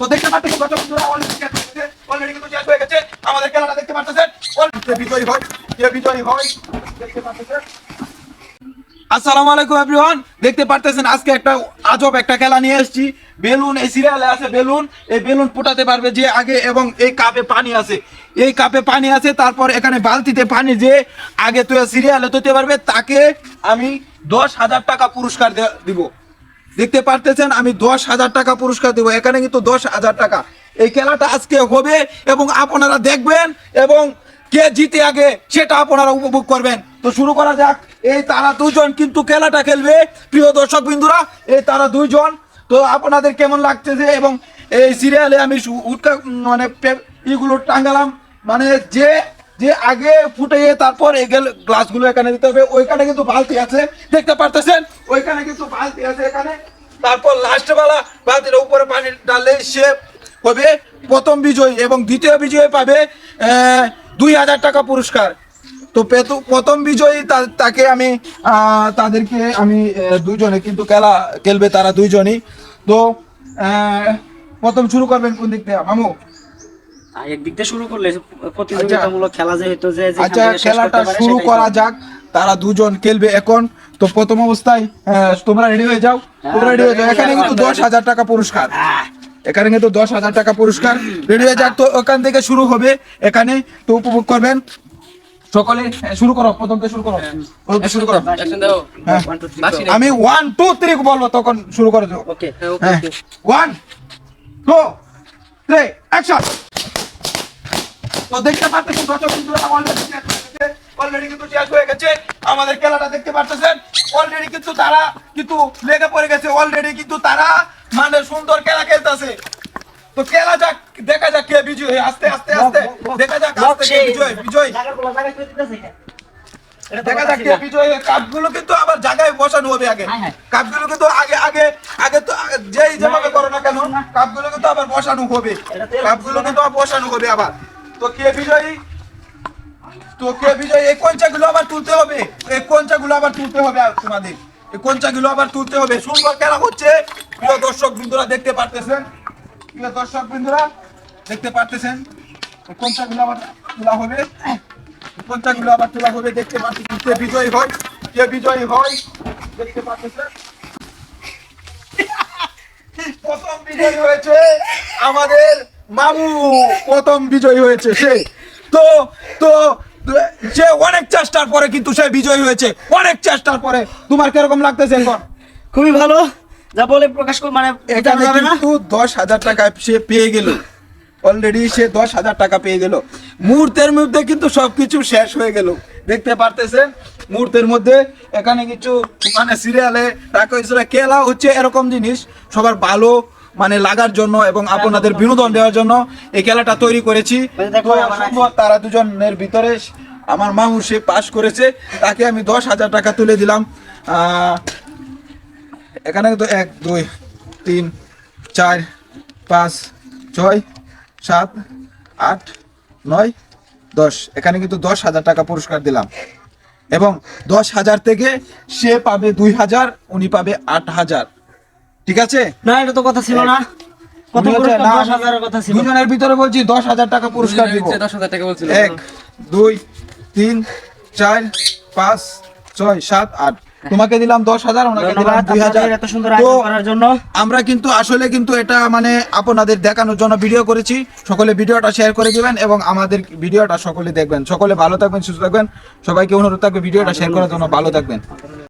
তো দেখতে পাচ্ছেন বন্ধুরা অলরেডি হয়ে গেছে, আমাদের খেলাটা দেখতে আলাইকুম এভরিওয়ান দেখতে পারতেছেন, আজকে একটা আজব একটা খেলা নিয়ে এসেছি। বেলুন, এই সিরিয়ালে আছে বেলুন, এই বেলুন ফুটাতে পারবে যে আগে এবং এই কাপে পানি এই কাপে পানি তারপর এখানে বালতিতে পানি যে আগে তো সিরিয়ালে তুলতে পারবে, তাকে আমি দশ হাজার টাকা পুরস্কার দিব। দেখতে পারতেছেন, আমি দশ হাজার টাকা পুরস্কার দেবো। এখানে কিন্তু দশ হাজার টাকা। এই খেলাটা আজকে হবে এবং আপনারা দেখবেন এবং কে জিতে আগে সেটা আপনারা উপভোগ করবেন। তো শুরু করা যাক। এই তারা দুজন কিন্তু খেলাটা খেলবে। প্রিয় দর্শক বিন্দুরা এই তারা দুইজন তো আপনাদের কেমন লাগতেছে এবং এই সিরিয়ালে আমি উৎকা মানে ইগুলো টাঙ্গালাম মানে যে যে আগে ফুটে তারপর এগেল গ্লাসগুলো এখানে দিতে হবে। ওইখানে কিন্তু বালতি আছে। দেখতে পারতেছেন? ওইখানে কিন্তু বালতি আছে এখানে। তারপর লাস্ট বেলা বালতির উপরে পানি ডাললে সে হবে প্রথম বিজয়ী এবং দ্বিতীয় বিজয়ী পাবে দুই হাজার টাকা পুরস্কার। তো পেতু- প্রথম বিজয়ী তাকে আমি তাদেরকে আমি দুজনে কিন্তু খেলা খেলবে তারা দুইজনই। তো আহ, প্রথম শুরু করবেন কোন দিক থেকে মামু? আর একদিক দিয়ে শুরু করলে প্রতিযোগিতামূলক খেলা যেহেতু যে আচ্ছা খেলাটা শুরু করা যাক। তারা দুজন খেলবে এখন। তো প্রথম অবস্থায় তোমরা রেডি হয়ে যাও? তোমরা রেডি হয়ে যাও। এখানে কিন্তু দশ হাজার টাকা পুরস্কার। এখানে কিন্তু দশ হাজার টাকা পুরস্কার। রেডি হয়ে যাক তো ওখান থেকে শুরু হবে। এখানে তো উপভোগ করবেন। সকলে হ্যাঁ, শুরু করো প্রথম থেকে শুরু করো। প্রথম থেকে শুরু করো। হ্যাঁ। আমি ওয়ান টু থ্রি বলব তখন শুরু করে দেবো। হ্যাঁ। ওয়ান টু থ্রি অ্যাকশন তো দেখতে পাচ্ছি অলরেডি হয়ে কিন্তু শেষ হয়ে গেছে। আমাদের খেলাটা দেখতে পাচ্ছেন অলরেডি কিন্তু তারা কিন্তু লেগে পড়ে গেছে। অলরেডি কিন্তু তারা মানে সুন্দর খেলা খেলতেছে। তো খেলা যাক দেখা যাক কে বিজয় আস্তে আস্তে আস্তে। দেখা যাক আস্তে কে বিজয় বিজয়। জায়গাগুলো জায়গায় করে দিতেছে এটা। এটা তো দেখা যাক কে বিজয় কাপগুলো কিন্তু আবার জায়গায় বসানো হবে আগে। হ্যাঁ, হ্যাঁ। কাপগুলো কিন্তু আগে আগে আগে তো যেই যেভাবে করো না কেন কাপগুলো কিন্তু আবার বসানো হবে। কাপগুলো কিন্তু আবার বসানো হবে আবার। তো কে বিজয়ী? তো কে বিজয়ী, এই আবার তুলতে হবে। এই আবার তুলতে হবে তোমাদের। এই আবার তুলতে হবে। সুন্দর খেলা হচ্ছে। প্রিয় দর্শক বিন্দুরা দেখতে পারতেছেন? প্রিয় দর্শক বিন্দুরা দেখতে পারতেছেন? আবার তোলা হবে। আবার তোলা হবে। দেখতে পাচ্ছি কে বিজয়ী হয়? কে বিজয়ী হয়? দেখতে পাচ্ছেন প্রথম বিজয়ী হয়েছে আমাদের মামু। প্রথম বিজয়ী হয়েছে সে। তো তো সে অনেক চেষ্টার পরে কিন্তু সে বিজয়ী হয়েছে। অনেক চেষ্টার পরে। তোমার কীরকম লাগতেছে এখন? খুবই ভালো। যা বলে প্রকাশ কর মানে এখানে যাবে না। কিন্তু দশ হাজার টাকা সে পেয়ে গেল। অলরেডি সে দশ হাজার টাকা পেয়ে গেল। মুহূর্তের মধ্যে কিন্তু সবকিছু শেষ হয়ে গেল। দেখতে পারতেছেন? মুহূর্তের মধ্যে এখানে কিছু মানে সিরিয়ালে রাখা হয়েছিল। খেলা হচ্ছে এরকম জিনিস। সবার ভালো মানে লাগার জন্য এবং আপনাদের বিনোদন দেওয়ার জন্য এই খেলাটা তৈরি করেছি। তারা দুজনের ভিতরে আমার মামু সে পাস করেছে। তাকে আমি দশ হাজার টাকা তুলে দিলাম। এখানে তো এক দুই তিন চার পাঁচ ছয় সাত আট নয় দশ। এখানে কিন্তু দশ হাজার টাকা পুরস্কার দিলাম। এবং দশ হাজার থেকে সে পাবে দুই হাজার উনি পাবে আট হাজার। ঠিক আছে? না এটা তো কথা ছিল না। কত পুরস্কার? দশ হাজারের কথা ছিল। দুজনের ভিতরে বলছি দশ হাজার টাকা পুরস্কার দিব। দশ হাজার টাকা বলছিল। এক দুই তিন চার পাঁচ ছয় সাত আট। তোমাকে দিলাম দশ হাজার ওনাকে দিলাম দুই হাজার। এত সুন্দর তো করার জন্য। আমরা কিন্তু আসলে কিন্তু এটা মানে আপনাদের দেখানোর জন্য ভিডিও করেছি। সকলে ভিডিওটা শেয়ার করে দিবেন এবং আমাদের ভিডিওটা সকলে দেখবেন। সকলে ভালো থাকবেন সুস্থ থাকবেন। সবাইকে অনুরোধ থাকবে ভিডিওটা শেয়ার করার জন্য ভালো থাকবেন।